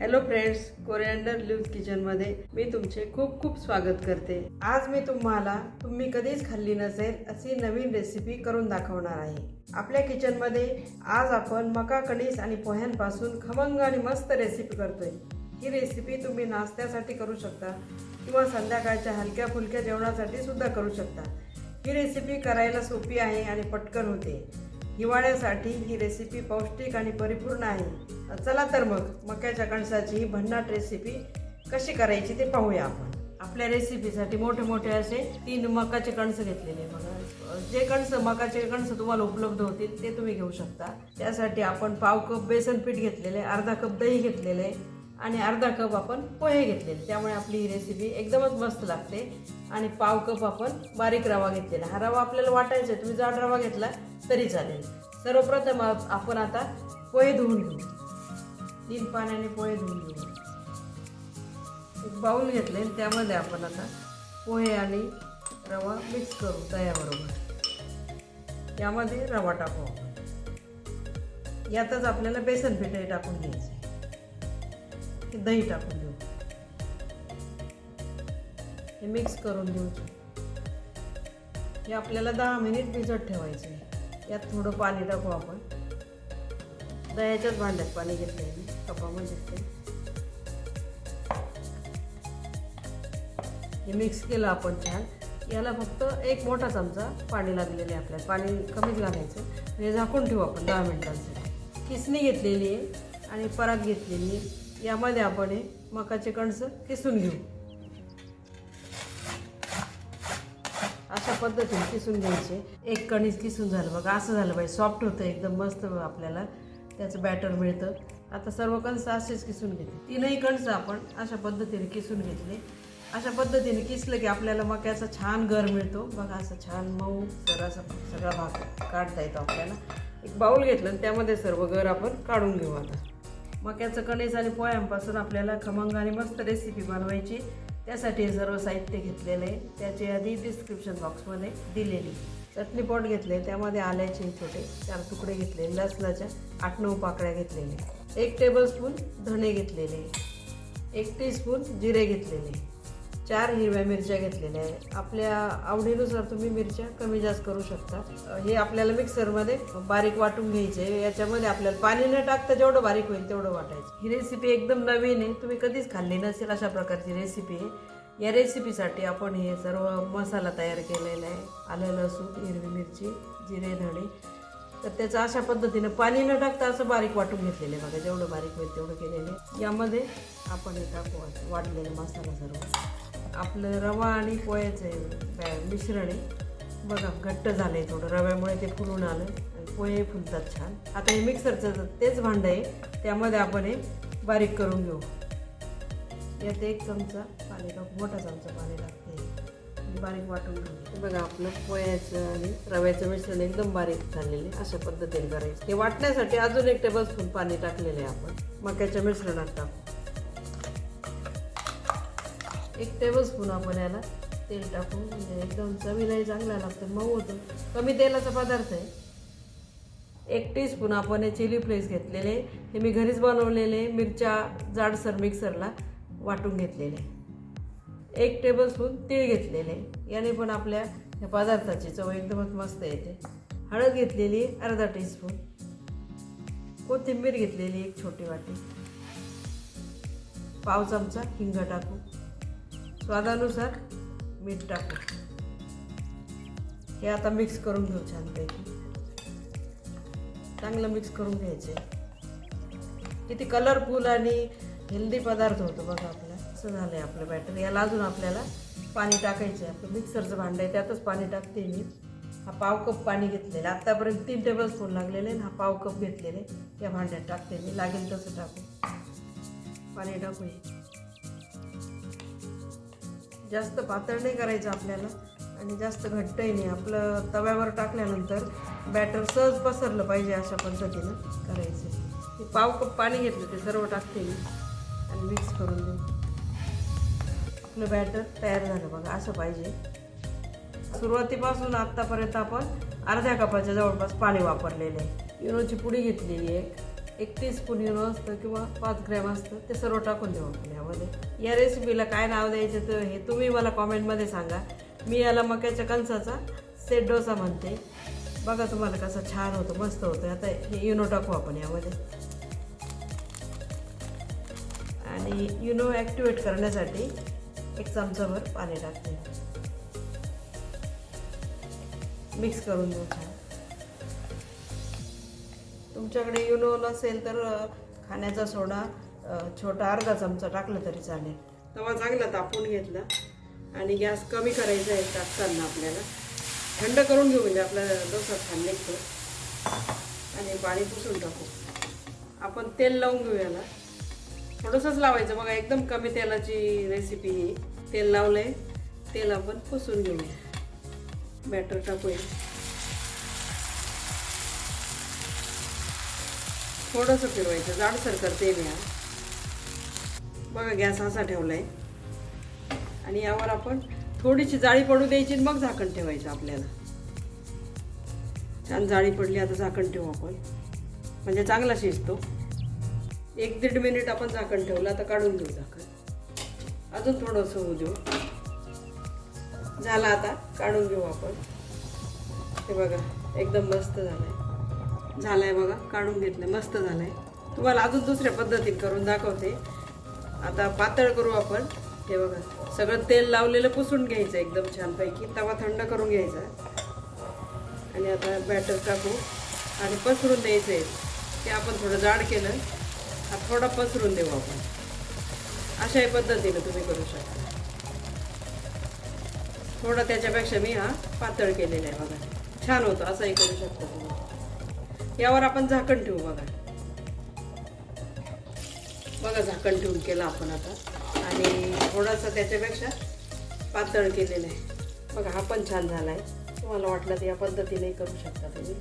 Hello friends coriander leaves किचनमध्ये मी तुमचे खूप खूप स्वागत करते. आज मी तुम्हाला तुम्ही कधीच खाल्ली नसेल अशी नवीन रेसिपी करून दाखवणार आहे. आपल्या किचनमध्ये आज आपण मका कणीस आणि पोह्यांपासून खमंग आणि मस्त रेसिपी करतोय. ही रेसिपी तुम्ही नाश्त्यासाठी करू शकता किंवा संध्याकाळच्या हलक्या फुलक्या जेवणासाठी सुद्धा करू शकता. ही रेसिपी करायला सोपी आहे आणि पटकन होते. हिवाळ्यासाठी ही रेसिपी पौष्टिक आणि परिपूर्ण आहे. चला तर मग मक्याच्या कणसाची ही भन्नाट रेसिपी कशी करायची ते पाहूया आपण. आपल्या रेसिपीसाठी मोठे मोठे असे तीन मकाचे कणस घेतलेले बघा. जे कणसं मकाचे कणसं तुम्हाला उपलब्ध होतील ते तुम्ही घेऊ शकता. त्यासाठी आपण पाव कप बेसन पीठ घेतलेले अर्धा कप दही घेतलेले आणि अर्धा कप आपण पोहे घेतलेले. त्यामुळे आपली ही रेसिपी एकदमच मस्त लागते. आणि पाव कप आपण बारीक रवा घेतलेला. हा रवा आपल्याला वाटायचा आहे. तुम्ही जाड रवा घेतला तरी चालेल. सर्वप्रथम आपण आता पोहे धुवून घेऊ. तीन पाण्याने पोहे धुवून घेऊ. एक बाऊल घेतले त्यामध्ये आपण आता पोहे आणि रवा मिक्स करू दह्याबरोबर यामध्ये रवा टाकू यातच आपल्याला बेसन पिठही टाकून घ्यायचं हे दही टाकून देऊ. हे मिक्स करून देऊ. हे आपल्याला दहा मिनिट भिजत आहे यात थोडं पाणी टाकू आपण. दह्याच्याच भांड्यात पाणी घेतलं मी कपामध्ये घेतले हे मिक्स केलं आपण छान. याला फक्त एक मोठा चमचा पाणी लागलेले आहे आपल्याला. पाणी कमीच घालायचं. हे झाकून ठेवू आपण दहा मिनिटांसाठी. किसणी घेतलेली आहे आणि परात घेतलेली आहे. यामध्ये आपण हे मकाचे कणस किसून घेऊ. अशा पद्धतीने किसून घ्यायचे. एक कणीस किसून झालं. बघा असं झालं पाहिजे. सॉफ्ट होतं एकदम मस्त आपल्याला. त्याचं बॅटर मिळतं. आता सर्व कणसं असेच किसून घेते. तीनही कणसं आपण अशा पद्धतीने किसून घेतले. अशा पद्धतीने किसलं की आपल्याला मक्याचा छान गर मिळतो. बघा असं छान मऊ तर असा सगळा भाग काढता येतो आपल्याला. एक बाऊल घेतलं आणि त्यामध्ये सर्व गर आपण काढून घेऊ आता. मक्याचं कणीस आणि पोह्यांपासून आपल्याला खमंग आणि मस्त रेसिपी बनवायची. त्यासाठी सर्व साहित्य घेतलेलं आहे. त्याची आधी डिस्क्रिप्शन बॉक्समध्ये दिलेली चटणी पॉट घेतले त्यामध्ये आल्याचे छोटे चार तुकडे घेतले लसणाच्या आठ नऊ पाकळ्या घेतलेले एक टेबलस्पून धणे घेतलेले एक टीस्पून जिरे घेतलेले चार हिरव्या मिरच्या घेतलेल्या आहेत आपल्या आवडीनुसार तुम्ही मिरच्या कमी जास्त करू शकता. हे आपल्याला मिक्सरमध्ये बारीक वाटून घ्यायचे याच्यामध्ये आपल्याला पाणी न टाकता जेवढं बारीक होईल तेवढं वाटायचं. ही रेसिपी एकदम नवीन आहे. तुम्ही कधीच खाल्ली नसेल अशा प्रकारची रेसिपी आहे या रेसिपीसाठी आपण हे सर्व मसाला तयार केलेला आहे. आलं लसूण हिरवी मिरची जिरे धणे. तर त्याचं अशा पद्धतीनं पाणी न टाकता असं बारीक वाटून घेतलेलं आहे. बघा जेवढं बारीक होईल तेवढं केलेलं आहे. यामध्ये आपण हे टाकू वाढलेला वाटलेला मसाला सर्व आपलं रवा आणि पोह्याचं आहे मिश्रण आहे. बघा घट्ट झालं आहे थोडं. रव्यामुळे ते फुलून आलं आणि पोहे फुलतात छान. आता हे मिक्सरचं तेच भांडं आहे. त्यामध्ये आपण हे बारीक करून घेऊ. यात एक चमचा पाणी टाक. मोठा चमचा पाणी टाकते. बारीक वाटून घेऊ. बघा आपलं पोह्याचं आणि रव्याचं मिश्रण एकदम बारीक झालेले अशा पद्धतीने करायचं. हे वाटण्यासाठी अजून एक टेबलस्पून पाणी टाकलेलं आहे आपण. मक्याच्या मिश्रणात टाकू. एक टेबलस्पून आपण याला तेल टाकून म्हणजे एकदम चवीलाही चांगला लागतं मऊ होतं. कमी तेलाचा पदार्थ आहे. एक टीस्पून आपण हे चिली फ्लेक्स घेतलेले. हे मी घरीच बनवलेले मिरच्या जाडसर मिक्सरला वाटून घेतलेले. एक टेबलस्पून तीळ घेतलेले. याने पण आपल्या या पदार्थाची चव एकदमच मस्त येते. हळद घेतलेली अर्धा टीस्पून कोथिंबीर घेतलेली एक छोटी वाटी. पाव चमचा हिंग टाकू स्वादानुसार मीठ टाकू. हे आता मिक्स करून घेऊ छानपैकी. चांगलं मिक्स करून घ्यायचे. किती कलरफुल आणि हेल्दी पदार्थ होतो बघा आपला. असं झालं आहे आपलं बॅटर याला अजून आपल्याला पाणी टाकायचं आहे. आपलं मिक्सरचं भांडं आहे. त्यातच पाणी टाकते मी. हा पाव कप पाणी घेतलेलं. आहे आत्तापर्यंत तीन टेबल स्पून लागलेले आणि हा पाव कप घेतलेले. त्या भांड्यात टाकते मी. लागेल तसं टाकू. पाणी टाकू हे जास्त पातळ नाही करायचं आपल्याला आणि जास्त घट्टही नाही. आपलं तव्यावर टाकल्यानंतर बॅटर सहज पसरलं पाहिजे अशा पद्धतीनं करायचं. हे पाव कप पाणी घेतलं ते सर्व टाकते मी आणि मिक्स करून देऊ आपलं बॅटर तयार झालं बघा असं पाहिजे. सुरुवातीपासून आत्तापर्यंत आपण अर्ध्या कपाच्या जवळपास पाणी वापरलेलं आहे. युनोची पुडी घेतलेली आहे. एक टीस्पून युनो असतं किंवा पाच ग्रॅम असतं ते सर्व टाकून देऊ आपण यामध्ये. या रेसिपीला काय नाव द्यायचं तर हे तुम्ही मला कॉमेंटमध्ये सांगा. मी याला मक्याच्या कणसाचा सेट डोसा म्हणते. बघा तुम्हाला कसं छान होतं मस्त होतं. आता हे युनो टाकू आपण यामध्ये. आणि युनो ॲक्टिवेट करण्यासाठी एक चमचाभर पाणी टाकते. मिक्स करून देऊ छान. तुमच्याकडे युनो नसेल तर खाण्याचा सोडा छोटा अर्धा चमचा टाकला तरी चालेल. तवा चांगला तापून घेतला. आणि गॅस कमी करायचा आहे टाकताना आपल्याला. थंड करून घेऊ म्हणजे आपला डोसा छान निघतो. आणि पाणी पुसून टाकू. आपण तेल लावून घेऊ याला. थोडंसंच लावायचं. बघा एकदम कमी तेलाची रेसिपी ही. तेल लावलंय. तेल आपण पुसून घेऊया. बॅटर टाकूया. थोडंसं फिरवायचं जाडसर करते मी बघा गॅस असा ठेवला आहे आणि यावर आपण थोडीशी जाळी पडू द्यायची आणि मग झाकण ठेवायचं आपल्याला. छान जाळी पडली आता झाकण ठेवू आपण. म्हणजे चांगला शिजतो. एक दीड मिनिट आपण झाकण ठेवलं आता काढून घेऊ झाकण. अजून थोडंसं होऊ देऊ. झाला आता काढून घेऊ आपण. हे बघा एकदम मस्त झालं आहे झालंय आहे बघा काढून घेतलं मस्त झालंय. तुम्हाला अजून दुसऱ्या पद्धतीने करून दाखवते. आता पातळ करू आपण. हे बघा सगळं तेल लावलेलं पुसून घ्यायचं एकदम छानपैकी. तवा थंड करून घ्यायचा. आणि आता बॅटर टाकू. आणि पसरून द्यायचं आहे ते आपण थोडं जाड केलं हा थोडा पसरून देऊ आपण. अशाही पद्धतीनं तुम्ही करू शकता. थोडा त्याच्यापेक्षा मी हा पातळ केलेला आहे बघा. छान होतं असंही करू शकता तुम्ही. यावर आपण झाकण ठेवू बघा. बघा झाकण ठेवून केलं आपण आता. आणि थोडासा त्याच्यापेक्षा पातळ केलेलं आहे. बघा हा पण छान झाला आहे तुम्हाला वाटलं तर या पद्धतीने करू शकता तुम्ही.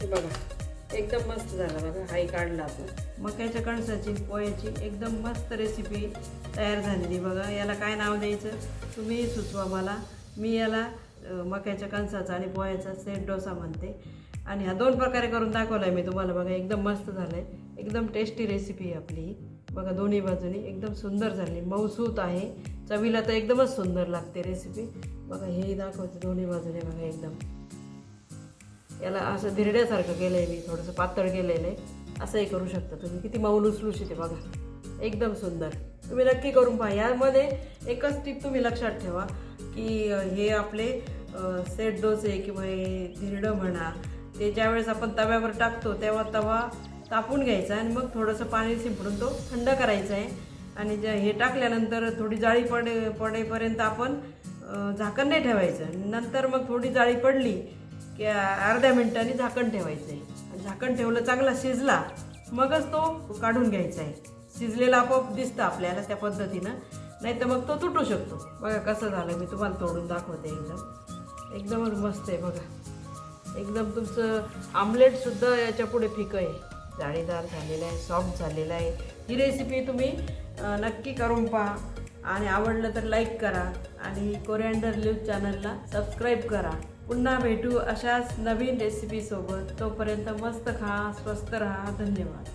हे बघा एकदम मस्त झाला बघा हाही काढला आपण. मक्याच्या कणसाची पोह्याची एकदम मस्त रेसिपी तयार झालेली बघा. याला काय नाव द्यायचं? तुम्ही सुचवा मला. मी याला मक्याच्या कणसाचा आणि पोह्याचा सेट डोसा म्हणते. आणि हा दोन प्रकारे करून दाखवला आहे मी तुम्हाला. बघा एकदम मस्त झालं आहे एकदम टेस्टी रेसिपी आहे आपली. बघा दोन्ही बाजूनी एकदम सुंदर झाली. मऊसूत आहे. चवीला तर एकदमच सुंदर लागते रेसिपी बघा हेही दाखवते दोन्ही बाजूने. बघा एकदम. याला असं धिरड्यासारखं केलं आहे मी. थोडंसं पातळ केलेलं आहे. असंही करू शकता तुम्ही. किती मऊ उचलू शकते बघा. एकदम सुंदर. तुम्ही नक्की करून पहा. यामध्ये एकच टीप तुम्ही लक्षात ठेवा की हे आपले सेट डोसे किंवा हे धिरडं म्हणा ते ज्यावेळेस आपण तव्यावर टाकतो तेव्हा तवा तापून घ्यायचा आणि मग थोडंसं पाणी शिंपडून तो थंड करायचा आहे. आणि ज हे टाकल्यानंतर थोडी जाळी पडे पडेपर्यंत आपण झाकण नाही ठेवायचं. नंतर मग थोडी जाळी पडली की अर्ध्या मिनिटांनी झाकण ठेवायचं आहे. झाकण ठेवलं चांगला शिजला मगच तो काढून घ्यायचा आहे. शिजलेला आपोआप दिसतं आपल्याला त्या पद्धतीनं. नाही तर मग तो तुटू शकतो. बघा कसं झालं मी तुम्हाला तोडून दाखवते एकदम. एकदमच मस्त आहे बघा. एकदम तुमचं आमलेटसुद्धा याच्यापुढे फिकं आहे जाळीदार झालेलं आहे सॉफ्ट झालेलं आहे. ही रेसिपी तुम्ही नक्की करून पहा. आणि आवडलं तर लाईक करा. आणि कोरिअँडर न्यूज चॅनलला सबस्क्राईब करा. पुन्हा भेटू अशाच नवीन रेसिपीसोबत तोपर्यंत मस्त खा स्वस्त राहा. धन्यवाद.